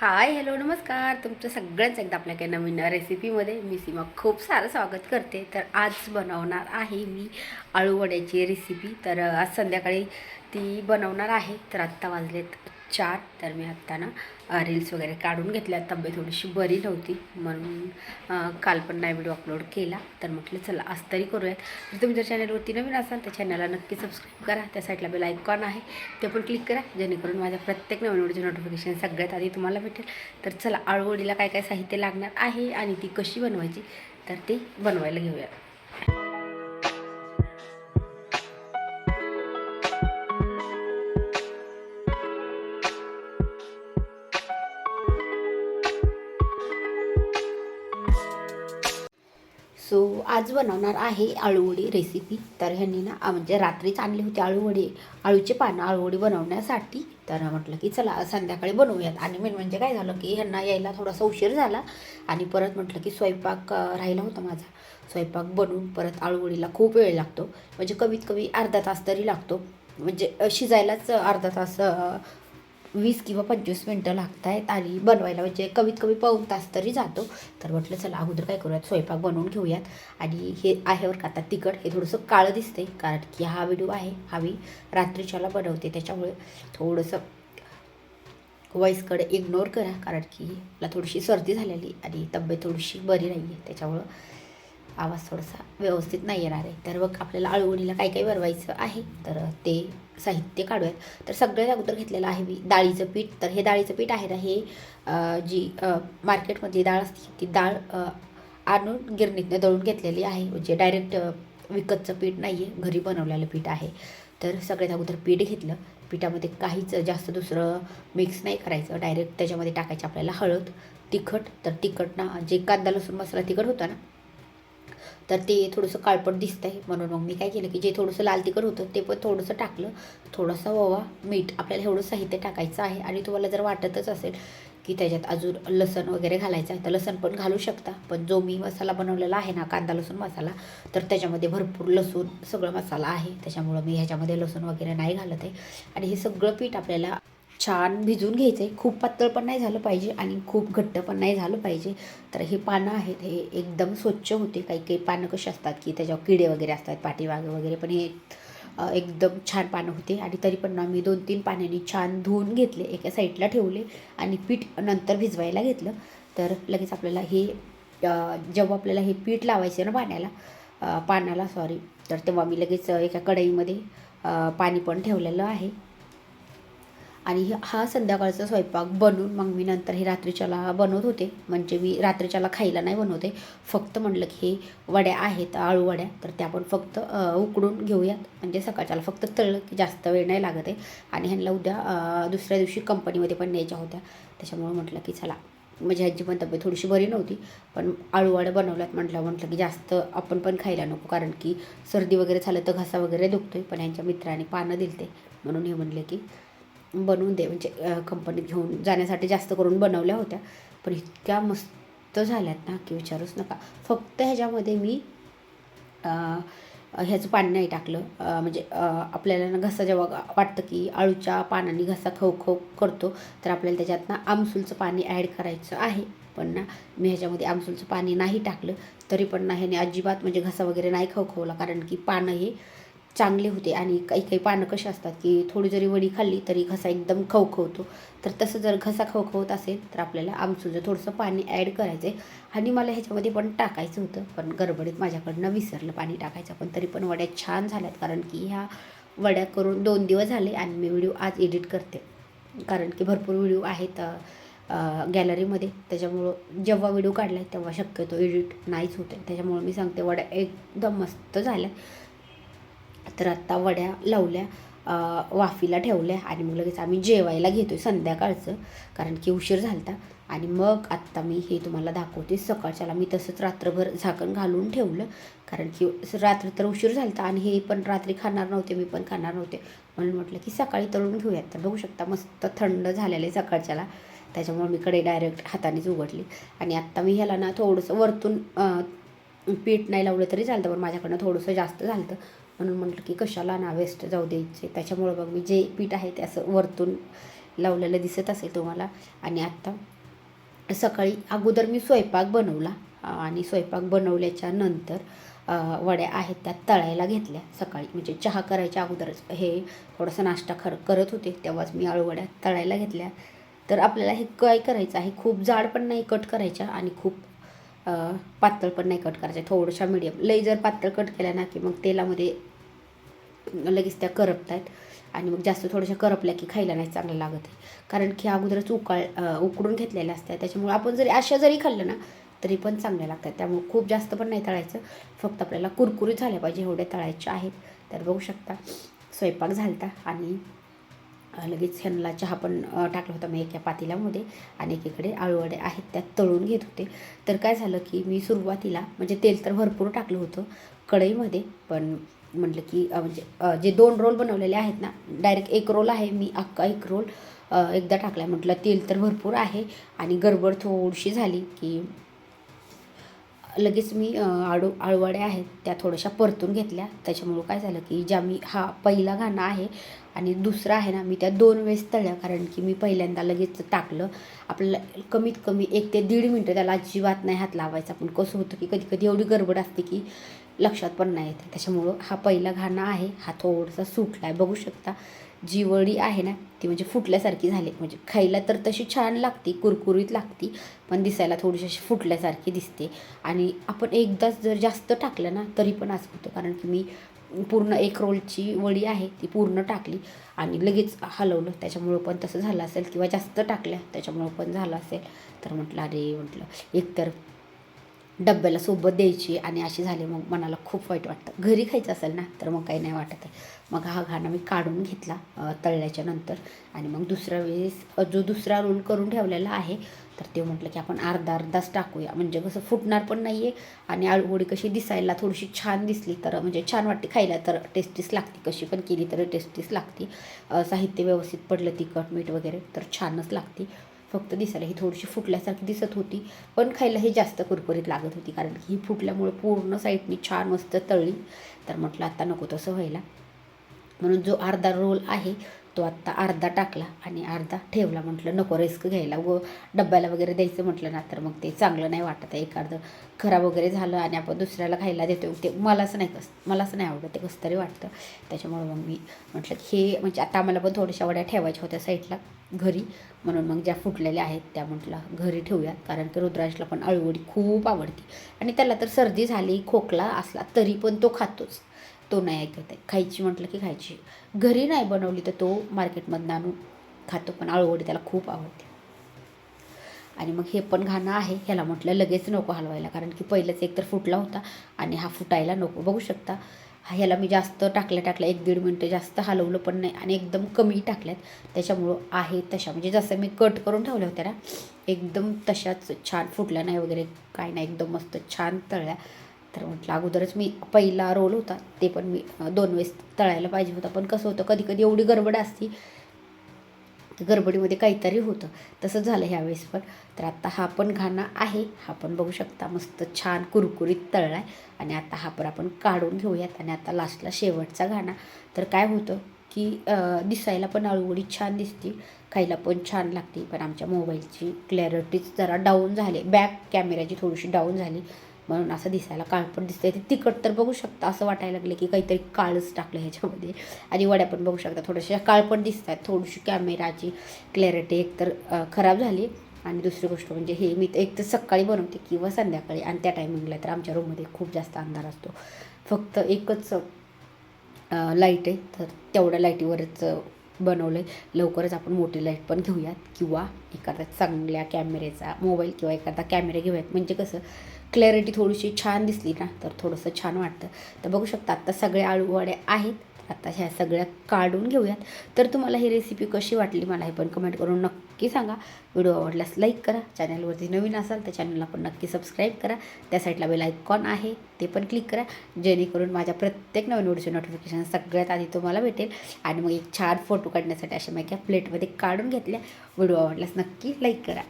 Hi hello नमस्कार. तुमचं सगळ्यांचं एकदा आपल्या काही नवीन रेसिपीमध्ये मी सीमा खूप सारं स्वागत करते. तर आज बनवणार आहे मी आळूवड्याची रेसिपी. तर आज संध्याकाळी ती बनवणार आहे. तर आत्ता वाजलेत चार तर मी आत्ता ना रील्स वगैरे काढून घेतल्या. तब्येत थोडीशी बरी नव्हती म्हणून काल पण नाही व्हिडिओ अपलोड केला. तर म्हटलं चला आज तरी करूयात. जर तुम्ही जर चॅनलवरती नवीन असाल तर चॅनलला नक्की सबस्क्राईब करा. त्या साईडला बेल आयकॉन आहे. ते पण क्लिक करा. जेणेकरून माझ्या प्रत्येक नवीन व्हिडिओचे नोटिफिकेशन सगळ्यात आधी तुम्हाला भेटेल. तर चला आळूवडीला काय काय साहित्य लागणार आहे आणि ती कशी बनवायची तर ते बनवायला घेऊया आज बनवणार आहे आळूवडी रेसिपी तर ह्यांनी ना म्हणजे रात्रीच आणली होती आळूवडी. आळूचे पानं आळूवडी बनवण्यासाठी. तर म्हटलं की चला संध्याकाळी बनवूयात. आणि मेन म्हणजे काय झालं की ह्यांना यायला थोडासा उशीर झाला. आणि परत म्हटलं की स्वयंपाक राहिला होता माझा. स्वयंपाक बनवून परत आळूवडीला खूप वेळ लागतो. म्हणजे कमीत कमी अर्धा तास तरी लागतो. म्हणजे शिजायलाच अर्धा तास वीस किंवा पंचवीस मिनटं लागत आहेत आणि बनवायला म्हणजे कमीत कमी पाऊण तास तरी जातो. तर म्हटलं चला अगोदर काय करूयात? स्वयंपाक बनवून घेऊयात. आणि हे आहे बरं का आता तिखट हे थोडंसं काळं दिसते कारण की हा व्हिडिओ आहे. हा मी रात्रीच्याला बनवते त्याच्यामुळे थोडंसं वॉईसकडे इग्नोर करा कारण की मला थोडीशी सर्दी झालेली आणि तब्येत थोडीशी बरी नाही आहे त्याच्यामुळं आवाज थोडासा व्यवस्थित नाही येणार आहे. तर मग आपल्याला आळूवडीला काय काय बनवायचं आहे? तर ते साहित्य काढूयात. तर सगळ्यात अगोदर घेतलेलं आहे मी डाळीचं पीठ. तर हे डाळीचं पीठ आहे ना हे जी मार्केटमध्ये मार्केटमधली डाळ असते ती डाळ आणून गिरणीतनं दळून घेतलेली आहे. म्हणजे डायरेक्ट विकतचं पीठ नाही आहे घरी बनवलेलं पीठ आहे. तर सगळ्यात अगोदर पीठ घेतलं. पिठामध्ये काहीच जास्त दुसरं मिक्स नाही करायचं. डायरेक्ट त्याच्यामध्ये टाकायचं आपल्याला हळद तिखट. तर तिखट ना जे कांदा लसूण मसाला तिखट होता ना तर ते थोडंसं काळपट दिसतं आहे. म्हणून मग मी काय केलं की जे थोडंसं लाल तिखट होतं ते पण थोडंसं टाकलं. थोडासा ओवा मीठ आपल्याला एवढं साहित्य टाकायचं आहे आणि तुम्हाला जर वाटतच असेल की त्याच्यात अजून लसण वगैरे घालायचं आहे तर लसण पण घालू शकता. पण जो मी मसाला बनवलेला आहे ना कांदा लसूण मसाला तर त्याच्यामध्ये भरपूर लसूण सगळं मसाला आहे. त्याच्यामुळं मी ह्याच्यामध्ये लसूण वगैरे नाही घालत आहे. आणि हे सगळं पीठ आपल्याला छान भिजून घ्यायचं. आहे खूप पातळ पण नाही झालं पाहिजे आणि खूप घट्ट पण नाही झालं पाहिजे. तर हे पानं आहेत हे एकदम स्वच्छ होते. काही काही पानं कशी असतात की त्याच्यावर किडे वगैरे असतात पाठीमागे वगैरे पण हे एकदम छान पानं होते. आणि तरी पण ना मी दोन तीन पाण्याने छान धुवून घेतले एका साईडला ठेवले आणि पीठ नंतर भिजवायला घेतलं. तर लगेच आपल्याला हे जेव्हा आपल्याला हे पीठ लावायचं ना पाण्याला पानाला सॉरी तर तेव्हा मी लगेच एका कढईमध्ये पाणी पण ठेवलेलं आहे. आणि हे- हा संध्याकाळचा स्वयंपाक बनवून मग मी नंतर हे रात्रीच्याला बनवत होते. म्हणजे मी रात्रीच्याला खायला नाही बनवते फक्त म्हटलं की हे वड्या आहेत आळू वड्या. तर त्या पण फक्त उकडून घेऊयात. म्हणजे सकाळच्याला फक्त तळलं की जास्त वेळ नाही लागत आहे. आणि ह्यांना उद्या दुसऱ्या दिवशी कंपनीमध्ये पण न्यायच्या होत्या. त्याच्यामुळे म्हटलं की चला म्हणजे आजी पण तब्येत थोडीशी बरी नव्हती. पण आळूवाड्या बनवल्यात म्हटलं म्हटलं की जास्त आपण पण खायला नको. कारण की सर्दी वगैरे झालं तर घसा वगैरे दुखतोय. पण ह्यांच्या मित्राने पानं दिलते. म्हणून हे म्हणले की बनवून दे. म्हणजे कंपनीत घेऊन जाण्यासाठी जास्त करून बनवल्या होत्या. पण इतक्या मस्त झाल्यात ना की विचारूच नका. फक्त ह्याच्यामध्ये मी ह्याचं पाणी नाही टाकलं. म्हणजे आपल्याला ना घसा जेव्हा वाटतं की आळूच्या पानांनी घसा खवखव करतो तर आपल्याला त्याच्यात ना आमसूलचं पाणी ॲड करायचं आहे. पण ना मी ह्याच्यामध्ये आमसूलचं पाणी नाही टाकलं तरी पण ना ह्याने अजिबात म्हणजे घसा वगैरे नाही खवखवला. कारण की पानं हे चांगले होते आणि काही काही पानं कशी असतात की थोडी जरी वडी खाल्ली तरी घसा एकदम खवखवतो. तर तसं जर घसा खवखवत असेल तर आपल्याला आमसूचं थोडंसं पाणी ॲड करायचं आहे आणि मला ह्याच्यामध्ये पण टाकायचं होतं पण गडबडीत माझ्याकडनं विसरलं पाणी टाकायचं पण तरी पण वड्या छान झाल्यात कारण की ह्या वड्या करून दोन दिवस झाले आणि मी व्हिडिओ आज एडिट करते. कारण की भरपूर व्हिडिओ आहेत गॅलरीमध्ये. त्याच्यामुळं जेव्हा व्हिडिओ काढला आहे तेव्हा शक्यतो एडिट नाहीच होते त्याच्यामुळं मी सांगते वड्या एकदम मस्त झाल्या तर आत्ता वड्या लावल्या वाफीला ठेवल्या आणि मग लगेच आम्ही जेवायला घेतो आहे संध्याकाळचं कारण की उशीर झालता. आणि मग आत्ता मी हे तुम्हाला दाखवते. सकाळच्याला मी तसंच रात्रभर झाकण घालून ठेवलं कारण की रात्र तर उशीर झालता आणि हे पण रात्री खाणार नव्हते मी पण खाणार नव्हते. म्हणून म्हटलं की सकाळी तळून घेऊयात. तर बघू शकता मस्त थंड झालेलं आहे सकाळच्याला. त्याच्यामुळे मी कडे डायरेक्ट हातानेच उघडली. आणि आत्ता मी ह्याला ना थोडंसं वरतून पीठ नाही लावलं तरी चालतं पण माझ्याकडनं थोडंसं जास्त झालं म्हणून म्हटलं की कशाला ना वेस्ट जाऊ द्यायचे. त्याच्यामुळं मग मी जे पीठ आहे ते असं वरतून लावलेलं दिसत असेल तुम्हाला. आणि आत्ता सकाळी अगोदर मी स्वयंपाक बनवला. आणि स्वयंपाक बनवल्याच्या नंतर वड्या आहेत त्या तळायला घेतल्या सकाळी. म्हणजे चहा करायच्या अगोदरच. हे थोडासा नाश्ता खर करत होते. तेव्हाच मी आळूवड्या तळायला घेतल्या. तर आपल्याला हे काय करायचं आहे? खूप जाड पण नाही कट करायच्या आणि खूप पातळ पण नाही कट करायच्या थोडंशा मिडियम लई जर पातळ कट केल्या ना की मग तेलामध्ये लगेच त्या करपत आहेत आणि मग जास्त थोड्याशा करपल्या की खायला नाही चांगलं लागत आहे. कारण की अगोदरच उकाळ उकडून घेतलेल्या असतात त्याच्यामुळे आपण जरी अशा जरी खाल्लं ना तरी पण चांगल्या लागतात. त्यामुळे खूप जास्त पण नाही तळायचं. फक्त आपल्याला कुरकुरीत झाल्या पाहिजे एवढ्या तळायच्या आहेत. तर बघू शकता. स्वयंपाक झालता आणि लगेच ह्यांना चहा पण टाकला होता मी एका पातेल्यामध्ये. आणि एकीकडे आळूवडे आहेत त्यात तळून घेत होते. तर काय झालं की मी सुरुवातीला म्हणजे तेल तर भरपूर टाकलं होतं कढईमध्ये. पण म्हटलं की म्हणजे जे दोन रोल बनवलेले आहेत ना डायरेक्ट एक रोल आहे मी अख्खा एक रोल एकदा टाकला म्हटलं तेल तर भरपूर आहे आणि गडबड थोडीशी झाली की लगेच मी अ, आळू आहेत त्या थोड्याशा परतून घेतल्या. त्याच्यामुळं काय झालं की ज्या मी हा पहिला घाणा आहे आणि दुसरा आहे ना मी त्या दोन वेळेस तळल्या. कारण की मी पहिल्यांदा लगेच टाकलं. आपल्याला कमीत कमी एक ते दीड मिनटं त्याला अजिबात नाही हात लावायचा. पण कसं होतं की कधी कधी एवढी गडबड असते की लक्षात पण नाही येते. त्याच्यामुळं हा पहिला घाणा आहे हा थोडासा सुटला आहे. बघू शकता जी वडी आहे ना ती म्हणजे फुटल्यासारखी झाली. म्हणजे खायला तर तशी छान लागती कुरकुरीत लागती पण दिसायला थोडीशी अशी फुटल्यासारखी दिसते. आणि आपण एकदाच जर जास्त टाकलं ना तरी पण असं होतं. कारण की मी पूर्ण एक रोलची वडी आहे ती पूर्ण टाकली आणि लगेच हलवलं. त्याच्यामुळं पण तसं झालं असेल किंवा जास्त टाकल्या त्याच्यामुळं पण झालं असेल. तर म्हटलं अरे! म्हटलं. एकतर डब्याला सोबत द्यायची आणि अशी झाली मग मनाला खूप वाईट वाटतं. घरी खायचं असेल ना तर मग काही नाही वाटत. आहे मग हा घाणा मी काढून घेतला तळल्याच्या नंतर. आणि मग दुसऱ्या वेळेस जो दुसरा रोल करून ठेवलेला आहे तर ते म्हटलं की आपण अर्धा अर्धाच टाकूया. म्हणजे कसं फुटणार पण नाही आहे आणि आळूगोडी कशी दिसायला थोडीशी छान दिसली तर म्हणजे छान वाटते खायला तर टेस्टीच लागते. कशी पण केली तर टेस्टीच लागते. साहित्य व्यवस्थित पडलं तिखट मीठ वगैरे तर छानच लागते. फक्त दिसायला ही थोडीशी फुटल्यासारखी दिसत होती पण खायला ही जास्त कुरकुरीत लागत होती कारण की ही फुटल्यामुळे पूर्ण साईडनी छान मस्त तळली. तर म्हटलं आता नको तसं व्हायला. म्हणून जो अर्धा रोल आहे तो आत्ता अर्धा टाकला आणि अर्धा ठेवला. म्हटलं नको रिस्क घ्यायला. व डब्याला वगैरे द्यायचं म्हटलं ना तर मग ते चांगलं नाही वाटत आहे. एखादं खराब वगैरे झालं आणि आपण दुसऱ्याला खायला देतो ते मलाच नाही कस मलाच नाही आवडत. ते कसं तरी वाटतं. त्याच्यामुळं मग मी म्हटलं की हे म्हणजे आता आम्हाला पण थोड्याशा वड्या ठेवायच्या होत्या साईडला घरी. म्हणून मग ज्या फुटलेल्या आहेत त्या म्हटलं घरी ठेवूयात. कारण की रुद्राशला पण अळूवडी खूप आवडते. आणि त्याला तर सर्दी झाली खोकला असला तरी पण तो खातोच. तो नाही ऐकत आहे. खायची म्हटलं की खायची. घरी नाही बनवली तर तो मार्केटमधनं आणून खातो पण आळूवडी त्याला खूप आवडते. आणि मग हे पण घाणं आहे. ह्याला म्हटलं लगेच नको हलवायला कारण की पहिलंच एक तर फुटला होता आणि हा फुटायला नको. बघू शकता हा ह्याला मी जास्त टाकल्या टाकल्या एक दीड मिनटं जास्त हलवलं पण नाही आणि एकदम कमी टाकल्यात. त्याच्यामुळं आहे तशा. म्हणजे जसं मी कट करून ठेवल्या होत्या ना एकदम तशाच छान फुटल्या नाही वगैरे काय नाही एकदम मस्त छान तळल्या. तर म्हटलं अगोदरच मी पहिला रोल होता ते पण मी दोन वेळेस तळायला पाहिजे होता. पण कसं होतं कधी कधी एवढी गडबड असती गडबडीमध्ये काहीतरी होतं. तसं झालं ह्यावेळेस पण. तर आत्ता हा पण घाणा आहे हा पण बघू शकता मस्त छान कुरकुरीत तळला आहे आणि आता हा पण आपण काढून घेऊयात. आणि आता लास्टला शेवटचा घाणा. तर काय होतं की दिसायला पण अळूवडी छान दिसते खायला पण छान लागते. पण आमच्या मोबाईलची क्लॅरिटीच जरा डाऊन झाली. बॅक कॅमेऱ्याची थोडीशी डाऊन झाली. म्हणून असं दिसायला काळपट दिसतंय. ते तिखट तर बघू शकता असं वाटायला लागलं की काहीतरी काळच टाकलं ह्याच्यामध्ये. आणि वड्या पण बघू शकता थोड्याशा काळपट दिसत आहेत थोडीशी कॅमेराची क्लॅरिटी एकतर खराब झाली. आणि दुसरी गोष्ट म्हणजे हे मी एक तर सकाळी बनवते किंवा संध्याकाळी. आणि त्या टायमिंगला तर आमच्या रूममध्ये खूप जास्त अंधार असतो. फक्त एकच लाइट आहे. तर तेवढ्या लाईटीवरच बनवलं. आहे लवकरच आपण मोठी लाइट पण घेऊयात. किंवा एखाद्या चांगल्या कॅमेऱ्याचा मोबाईल किंवा एखादा कॅमेरा घेऊयात. म्हणजे कसं क्लॅरिटी थोडीशी छान दिसली ना तर थोडंसं छान वाटतं. तर बघू शकता आत्ता सगळे आळूवड्या आहेत. आता ह्या सगळ्या काढून घेऊयात. तर तुम्हाला ही रेसिपी कशी वाटली मला हे पण कमेंट करून नक्की सांगा. व्हिडिओ आवडल्यास लाईक करा. चॅनलवरती नवीन असाल तर चॅनलला पण नक्की सबस्क्राईब करा. त्या साईडला बेल आयकॉन आहे ते पण क्लिक करा. जेणेकरून माझ्या प्रत्येक नवीन व्हिडिओचे नोटिफिकेशन सगळ्यात आधी तुम्हाला भेटेल. आणि मग एक छान फोटो काढण्यासाठी अशा मी एका प्लेटमध्ये काढून घेतल्या. व्हिडिओ आवडल्यास नक्की लाईक करा.